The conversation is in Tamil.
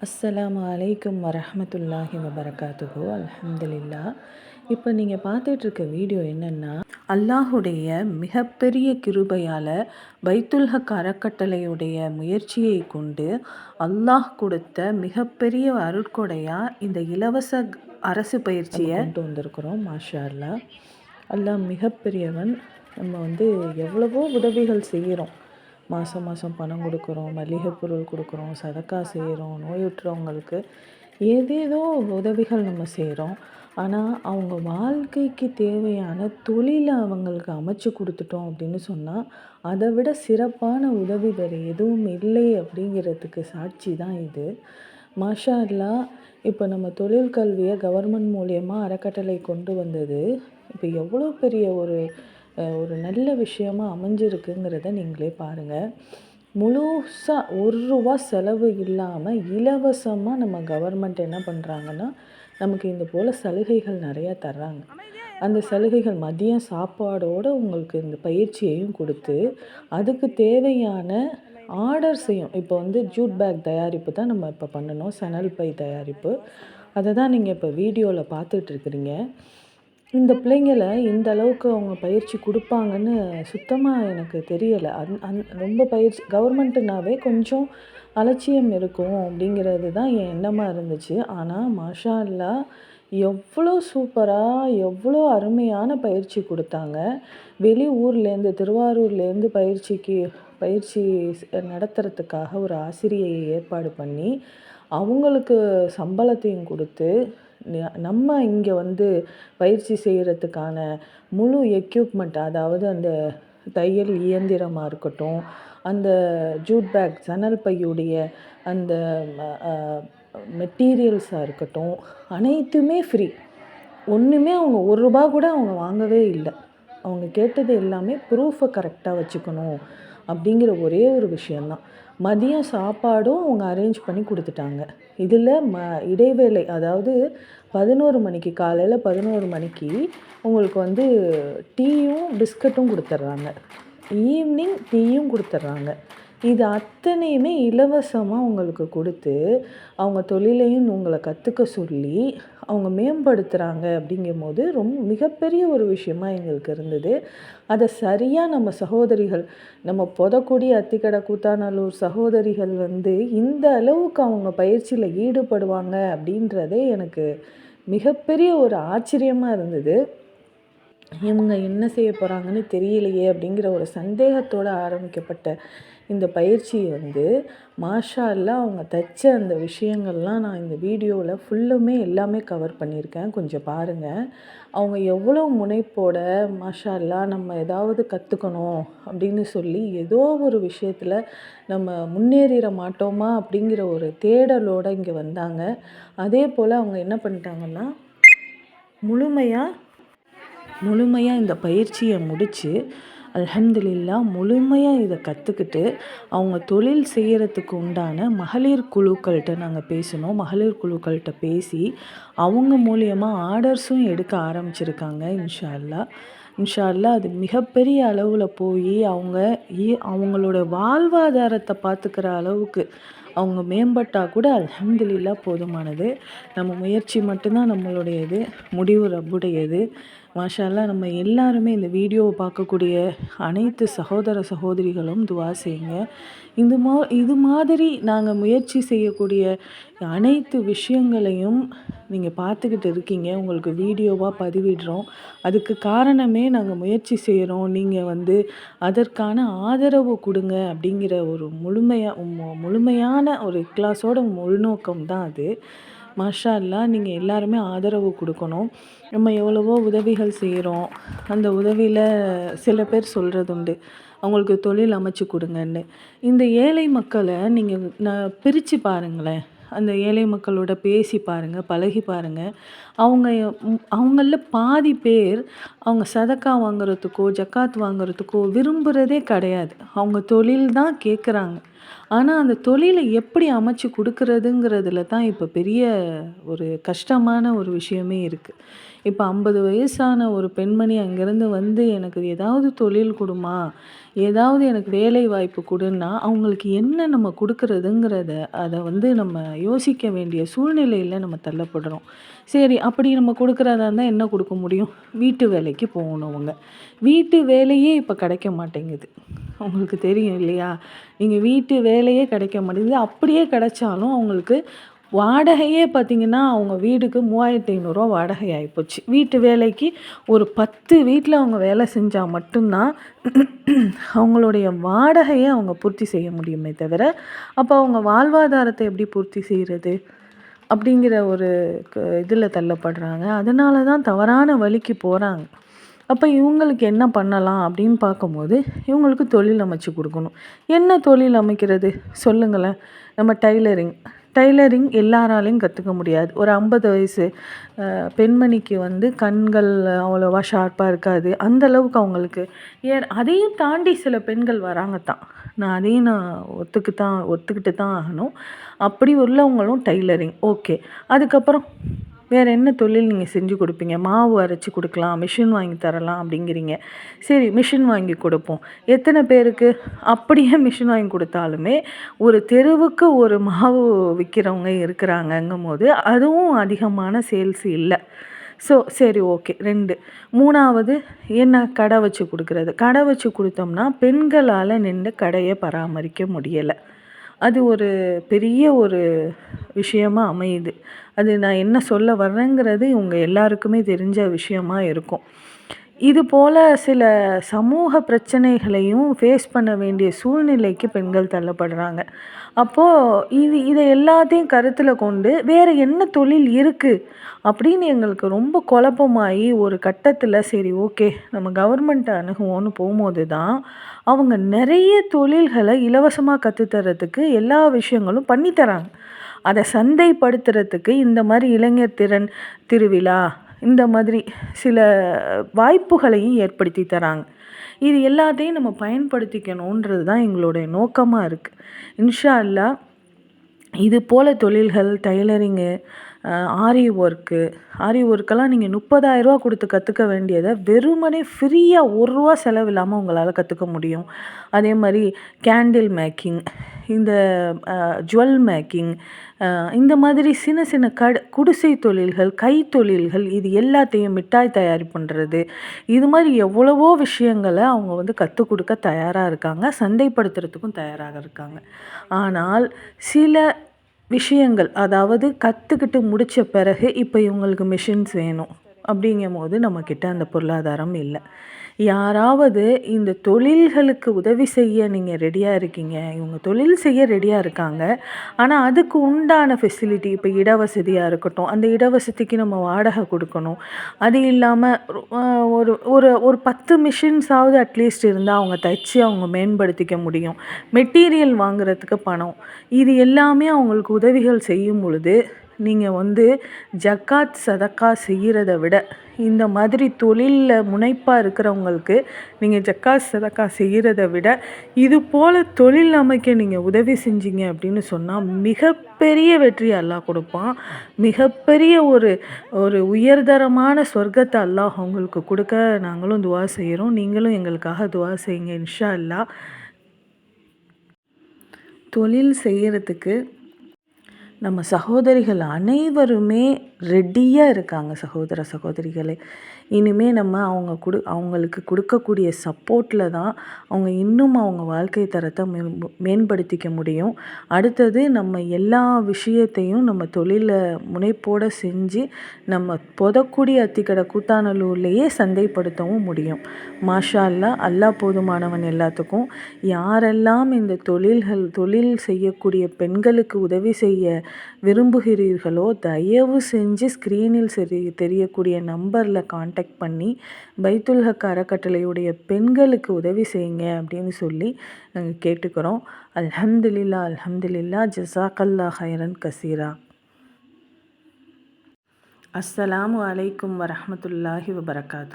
அஸ்ஸலாம் அலைக்கும் வரமத்துல்லாஹி வபரகாத்துஹு. அலமதுல்லா இப்போ நீங்கள் பார்த்துட்ருக்க வீடியோ என்னென்னா அல்லாஹுடைய மிகப்பெரிய கிருபையால் பைத்துல்ஹக் அறக்கட்டளையுடைய முயற்சியை கொண்டு அல்லாஹ் கொடுத்த மிகப்பெரிய அருட்கொடையாக இந்த இலவச அரசு பயிற்சியை கொண்டு வந்திருக்கிறோம் மாஷா அல்லாஹ் மிகப்பெரியவன். நம்ம வந்து எவ்வளவோ உதவிகள் செய்கிறோம். மாதம் மாதம் பணம் கொடுக்குறோம் மளிகை பொருள் கொடுக்குறோம் சதக்கா செய்கிறோம் நோயுற்றவங்களுக்கு ஏதேதோ உதவிகள் நம்ம செய்கிறோம் ஆனால் அவங்க வாழ்க்கைக்கு தேவையான தொழிலை அவங்களுக்கு அமைச்சு கொடுத்துட்டோம் அப்படின்னு சொன்னால் அதை விட சிறப்பான உதவி வேறு எதுவும் இல்லை அப்படிங்கிறதுக்கு சாட்சி தான் இது. மாஷா இப்போ நம்ம தொழில் கல்வியை கவர்மெண்ட் மூலியமாக அறக்கட்டளை கொண்டு வந்தது. இப்போ எவ்வளோ பெரிய ஒரு ஒரு நல்ல விஷயமாக அமைஞ்சிருக்குங்கிறத நீங்களே பாருங்கள் முழுசாக ஒரு ரூபா செலவு இல்லாமல் இலவசமாக நம்ம கவர்மெண்ட் என்ன பண்ணுறாங்கன்னா நமக்கு இந்த போல் சலுகைகள் நிறையா தர்றாங்க. அந்த சலுகைகள் மதியம் சாப்பாடோடு உங்களுக்கு இந்த பயிற்சியையும் கொடுத்து அதுக்கு தேவையான ஆர்டர்ஸையும் இப்போ வந்து ஜூட் பேக் தயாரிப்பு தான் நம்ம இப்போ பண்ணணும் சணல் பை தயாரிப்பு. அதை தான் நீங்கள் இப்போ வீடியோவில் பார்த்துட்ருக்குறீங்க இந்த பிள்ளைங்கள இந்த அளவுக்கு அவங்க பயிற்சி கொடுப்பாங்கன்னு சுத்தமாக எனக்கு தெரியலை. அந் அந் ரொம்ப பயிற்சி கவர்மெண்ட்டுனாவே கொஞ்சம் அலட்சியம் இருக்கும் அப்படிங்கிறது தான் என் எண்ணமாக இருந்துச்சு. ஆனால் மாஷா அல்லாஹ் எவ்வளோ சூப்பராக எவ்வளோ அருமையான பயிற்சி கொடுத்தாங்க. வெளி ஊர்லேருந்து திருவாரூர்லேருந்து பயிற்சிக்கு பயிற்சி நடத்துகிறதுக்காக ஒரு ஆசிரியையை ஏற்பாடு பண்ணி அவங்களுக்கு சம்பளத்தையும் கொடுத்து நம்ம இங்கே வந்து பயிற்சி செய்கிறதுக்கான முழு எக்யூப்மெண்ட் அதாவது அந்த தையல் இயந்திரமாக இருக்கட்டும் அந்த ஜூட் பேக் சணல் பையுடைய அந்த மெட்டீரியல்ஸாக இருக்கட்டும் அனைத்துமே ஃப்ரீ ஒன்றுமே அவங்க ஒரு ரூபா கூட அவங்க வாங்கவே இல்லை. அவங்க கேட்டது எல்லாமே ப்ரூஃபை கரெக்டாக வச்சுக்கணும் அப்படிங்கிற ஒரே ஒரு விஷயந்தான் மதியம் சாப்பாடும் அவங்க அரேஞ்ச் பண்ணி கொடுத்துட்டாங்க. இதில் ம இடைவேளை அதாவது பதினோரு மணிக்கு காலையில் பதினோரு மணிக்கு உங்களுக்கு வந்து டீயும் பிஸ்கட்டும் கொடுத்துட்றாங்க ஈவினிங் டீயும் கொடுத்துட்றாங்க இது அத்தனையுமே இலவசமாக உங்களுக்கு கொடுத்து அவங்க தொழிலையும் உங்களை கற்றுக்க சொல்லி அவங்க மேம்படுத்துகிறாங்க அப்படிங்கும்போது ரொம்ப மிகப்பெரிய ஒரு விஷயமா எங்களுக்கு இருந்தது. அதை சரியாக நம்ம சகோதரிகள் நம்ம புதக்குடி அத்திக்கடை கூத்தாநல்லூர் சகோதரிகள் வந்து இந்த அளவுக்கு அவங்க பயிற்சியில் ஈடுபடுவாங்க அப்படின்றதே எனக்கு மிகப்பெரிய ஒரு ஆச்சரியமாக இருந்தது. இவங்க என்ன செய்ய போகிறாங்கன்னு தெரியலையே அப்படிங்கிற ஒரு சந்தேகத்தோடு ஆரம்பிக்கப்பட்ட இந்த பயிற்சி வந்து மாஷா அவங்க தைச்ச அந்த விஷயங்கள்லாம் நான் இந்த வீடியோவில் ஃபுல்லுமே எல்லாமே கவர் பண்ணியிருக்கேன். கொஞ்சம் பாருங்கள் அவங்க எவ்வளோ முனைப்போட மாஷா நம்ம ஏதாவது கற்றுக்கணும் அப்படின்னு சொல்லி ஏதோ ஒரு விஷயத்தில் நம்ம முன்னேறிட மாட்டோமா அப்படிங்கிற ஒரு தேடலோடு இங்கே வந்தாங்க. அதே போல் அவங்க என்ன பண்ணிட்டாங்கன்னா முழுமையாக முழுமையாக இந்த பயிற்சியை முடித்து அல்ஹம்துலில்லா முழுமையாக இதை கற்றுக்கிட்டு அவங்க தொழில் செய்கிறதுக்கு உண்டான மகளிர் குழுக்கள்கிட்ட நாங்கள் பேசினோம் மகளிர் குழுக்கள்கிட்ட பேசி அவங்க மூலியமாக ஆர்டர்ஸும் எடுக்க ஆரம்பிச்சிருக்காங்க இன்ஷா அல்லா இன்ஷா அல்லா அது மிகப்பெரிய அளவில் போய் அவங்க அவங்களோட வாழ்வாதாரத்தை பார்த்துக்கிற அளவுக்கு அவங்க மேம்பட்டால் கூட அலமதுல்லா போதுமானது. நம்ம முயற்சி மட்டும்தான் நம்மளுடையது முடிவு ரப்புடையது. மாஷால்லா நம்ம எல்லாருமே இந்த வீடியோவை பார்க்கக்கூடிய அனைத்து சகோதர சகோதரிகளும் துவா செய்யுங்க. இந்த மா இது மாதிரி நாங்கள் முயற்சி செய்யக்கூடிய அனைத்து விஷயங்களையும் நீங்கள் பார்த்துக்கிட்டு இருக்கீங்க. உங்களுக்கு வீடியோவாக பதிவிடுறோம். அதுக்கு காரணமே நாங்கள் முயற்சி செய்கிறோம் நீங்கள் வந்து அதற்கான ஆதரவு கொடுங்க அப்படிங்கிற ஒரு முழுமையாக முழுமையான ஒரு கிளாஸோட உள்நோக்கம் தான் அது. மாஷா அல்லா நீங்கள் எல்லாருமே ஆதரவு கொடுக்கணும். நம்ம எவ்வளவோ உதவிகள் செய்கிறோம் அந்த உதவியில் சில பேர் சொல்கிறது உண்டு. அவங்களுக்கு தொழில் அமைச்சு கொடுங்கன்னு. இந்த ஏழை மக்களை நீங்கள் நான் பிரித்து பாருங்களேன். அந்த ஏழை மக்களோட பேசி பாருங்கள் பழகி பாருங்கள் அவங்க அவங்களில் பாதி பேர் அவங்க சதக்கா வாங்குறதுக்கோ ஜக்காத் வாங்குறதுக்கோ விரும்புகிறதே கிடையாது. அவங்க தொழில் தான் கேட்குறாங்க ஆனால் அந்த தொழிலை எப்படி அமைச்சு கொடுக்குறதுங்கிறதுல தான் இப்போ பெரிய ஒரு கஷ்டமான ஒரு விஷயமே இருக்குது இப்போ ஐம்பது வயசான ஒரு பெண்மணி அங்கேருந்து வந்து எனக்கு ஏதாவது தொழில் கொடுமா ஏதாவது எனக்கு வேலை வாய்ப்பு கொடுன்னா அவங்களுக்கு என்ன நம்ம கொடுக்கறதுங்கிறத அதை வந்து நம்ம யோசிக்க வேண்டிய சூழ்நிலையில் நம்ம தள்ளப்படுறோம். சரி அப்படி நம்ம கொடுக்குறதா இருந்தால் என்ன கொடுக்க முடியும்? வீட்டு வேலைக்கு போகணும் அவங்க. வீட்டு வேலையே இப்போ கிடைக்க மாட்டேங்குது. உங்களுக்கு தெரியும் இல்லையா? நீங்கள் வீட்டு வேலையே கிடைக்க மாட்டேங்குது. அப்படியே கிடைச்சாலும் அவங்களுக்கு வாடகையே பார்த்திங்கன்னா அவங்க வீடுக்கு மூவாயிரத்தி ஐநூறுரூவா வாடகை ஆகிப்போச்சு வீட்டு வேலைக்கு ஒரு பத்து வீட்டில் அவங்க வேலை செஞ்சால் மட்டும்தான் அவங்களுடைய வாடகையை அவங்க பூர்த்தி செய்ய முடியுமே தவிர அப்போ அவங்க வாழ்வாதாரத்தை எப்படி பூர்த்தி செய்கிறது அப்படிங்கிற ஒரு இதில் தள்ளப்படுறாங்க. அதனால தான் தவறான வழிக்கு போகிறாங்க அப்போ இவங்களுக்கு என்ன பண்ணலாம் அப்படின்னு பார்க்கும்போது இவங்களுக்கு தொழில் அமைச்சு கொடுக்கணும். என்ன தொழில் அமைக்கிறது? சொல்லுங்களேன். நம்ம டைலரிங் டைலரிங் எல்லாராலையும் கற்றுக்க முடியாது. ஒரு ஐம்பது வயசு பெண்மணிக்கு வந்து கண்கள் அவ்வளோவா ஷார்ப்பாக இருக்காது. அந்தளவுக்கு அவங்களுக்கு ஏ அதையும் தாண்டி சில பெண்கள் வராங்க தான். நான் அதையும் நான் ஒத்துக்கு தான் ஒத்துக்கிட்டு தான் ஆகணும். அப்படி உள்ளவங்களும் டைலரிங் ஓகே அதுக்கப்புறம் வேறு என்ன தொழில் நீங்கள் செஞ்சு கொடுப்பீங்க? மாவு அரைச்சி கொடுக்கலாம் மிஷின் வாங்கி தரலாம் அப்படிங்கிறீங்க. சரி மிஷின் வாங்கி கொடுப்போம். எத்தனை பேருக்கு? அப்படியே மிஷின் வாங்கி கொடுத்தாலுமே ஒரு தெருவுக்கு ஒரு மாவு விற்கிறவங்க இருக்கிறாங்கங்கும் போது அதுவும் அதிகமான சேல்ஸ் இல்லை. ஸோ சரி ஓகே ரெண்டு. மூணாவது என்ன கடை வச்சு கொடுக்குறது? கடை வச்சு கொடுத்தோம்னா பெண்களால் நின்று கடையை பராமரிக்க முடியலை. அது ஒரு பெரிய ஒரு விஷயமா அமையுது. அது நான் என்ன சொல்ல வர்றேங்கிறது இவங்க எல்லாருக்குமே தெரிஞ்ச விஷயமா இருக்கும். இது போல் சில சமூக பிரச்சனைகளையும் ஃபேஸ் பண்ண வேண்டிய சூழ்நிலைக்கு பெண்கள் தள்ளப்படுறாங்க. அப்போது இது இதை எல்லாத்தையும் கருத்தில் கொண்டு வேறு என்ன தொழில் இருக்குது அப்படின்னு எங்களுக்கு ரொம்ப குழப்பமாகி ஒரு கட்டத்தில் சரி ஓகே நம்ம கவர்மெண்ட்டை அணுகுவோன்னு போகும்போது தான் அவங்க நிறைய தொழில்களை இலவசமாக கற்றுத்தரத்துக்கு எல்லா விஷயங்களும் பண்ணித்தராங்க. அதை சந்தைப்படுத்துறதுக்கு இந்த மாதிரி இளைஞர் திறன் திருவிழா இந்த மாதிரி சில வாய்ப்புகளையும் ஏற்படுத்தி தராங்க. இது எல்லாத்தையும் நம்ம பயன்படுத்திக்கணுன்றது தான் எங்களுடைய நோக்கமாக இருக்குது இன்ஷா அல்லா இது போல் தொழில்கள் டைலரிங்கு ஆரி ஒர்க்கு ஆரி ஒர்க்கெல்லாம் நீங்கள் முப்பதாயிரரூவா கொடுத்து கற்றுக்க வேண்டியதை வெறுமனே ஃப்ரீயாக ஒரு ரூபா செலவு இல்லாமல் உங்களால் கற்றுக்க முடியும். அதே மாதிரி கேண்டில் மேக்கிங் இந்த ஜுவல் மேக்கிங் இந்த மாதிரி சின்ன சின்ன கட குடிசை தொழில்கள் கைத்தொழில்கள் இது எல்லாத்தையும் மிட்டாய் தயாரி பண்ணுறது இது மாதிரி எவ்வளவோ விஷயங்களை அவங்க வந்து கற்றுக் கொடுக்க தயாராக இருக்காங்க. சந்தைப்படுத்துறதுக்கும் தயாராக இருக்காங்க. ஆனால் சில விஷயங்கள் அதாவது கற்றுக்கிட்டு முடித்த பிறகு இப்போ இவங்களுக்கு மிஷின்ஸ் வேணும் அப்படிங்கும் போது நம்மக்கிட்ட அந்த பொருளாதாரம் இல்லை. யாராவது இந்த தொழில்களுக்கு உதவி செய்ய நீங்கள் ரெடியாக இருக்கீங்க. இவங்க தொழில் செய்ய ரெடியாக இருக்காங்க. ஆனால் அதுக்கு உண்டான ஃபெசிலிட்டி இப்போ இடவசதியாக இருக்கட்டும் அந்த இடவசதிக்கு நம்ம வாடகை கொடுக்கணும். அது இல்லாமல் ஒரு ஒரு ஒரு பத்து மிஷின்ஸாவது அட்லீஸ்ட் இருந்தால் அவங்க தைச்சி அவங்க மேம்படுத்திக்க முடியும். மெட்டீரியல் வாங்குறதுக்கு பணம். இது எல்லாமே அவங்களுக்கு உதவிகள் செய்யும் பொழுது நீங்கள் வந்து ஜக்காத் சதக்கா செய்கிறத விட இந்த மாதிரி தொழிலில் முனைப்பாக இருக்கிறவங்களுக்கு நீங்கள் ஜக்காத் சதக்கா செய்கிறத விட இது போல் தொழில் அமைக்க நீங்கள் உதவி செஞ்சீங்க அப்படின்னு சொன்னால் மிகப்பெரிய வெற்றி அல்லாஹ் கொடுப்பான். மிகப்பெரிய ஒரு ஒரு உயர்தரமான சொர்க்கத்தை அல்லாஹ் அவங்களுக்கு கொடுக்க நாங்களும் துவா செய்கிறோம் நீங்களும் எங்களுக்காக துவா செய்யுங்க இன்ஷா அல்லா தொழில் செய்கிறதுக்கு நம்ம சகோதரிகள் அனைவருமே ரெடியாக இருக்காங்க சகோதர சகோதரிகளே. இனிமேல் நம்ம அவங்க கொடு அவங்களுக்கு கொடுக்கக்கூடிய சப்போர்ட்டில் தான் அவங்க இன்னும் அவங்க வாழ்க்கை தரத்தை மேம்படுத்திக்க முடியும். அடுத்தது நம்ம எல்லா விஷயத்தையும் நம்ம தொழிலை முனைப்போடு செஞ்சு நம்ம புதக்கூடிய அத்திக்கடை கூத்தானலூர்லேயே சந்தைப்படுத்தவும் முடியும். மாஷா அல்லா அல்லா போதுமானவன் எல்லாத்துக்கும். யாரெல்லாம் இந்த தொழில்கள் தொழில் செய்யக்கூடிய பெண்களுக்கு உதவி செய்ய விரும்புகிறீர்களோ தயவு செஞ்சு செஞ்சு ஸ்க்ரீனில் சரி தெரியக்கூடிய நம்பரில் காண்டாக்ட் பண்ணி பைத்துல் ஹக் அறக்கட்டளையுடைய பெண்களுக்கு உதவி செய்யுங்க அப்படின்னு சொல்லி நாங்கள் கேட்டுக்கிறோம். அல்ஹம்துலில்லா அல்ஹம்துலில்லா ஜசாக்கல்லா ஹைரன் கசீரா. அஸ்ஸலாமு அலைக்கும் வரமத்துல்லாஹி வபரகாத்து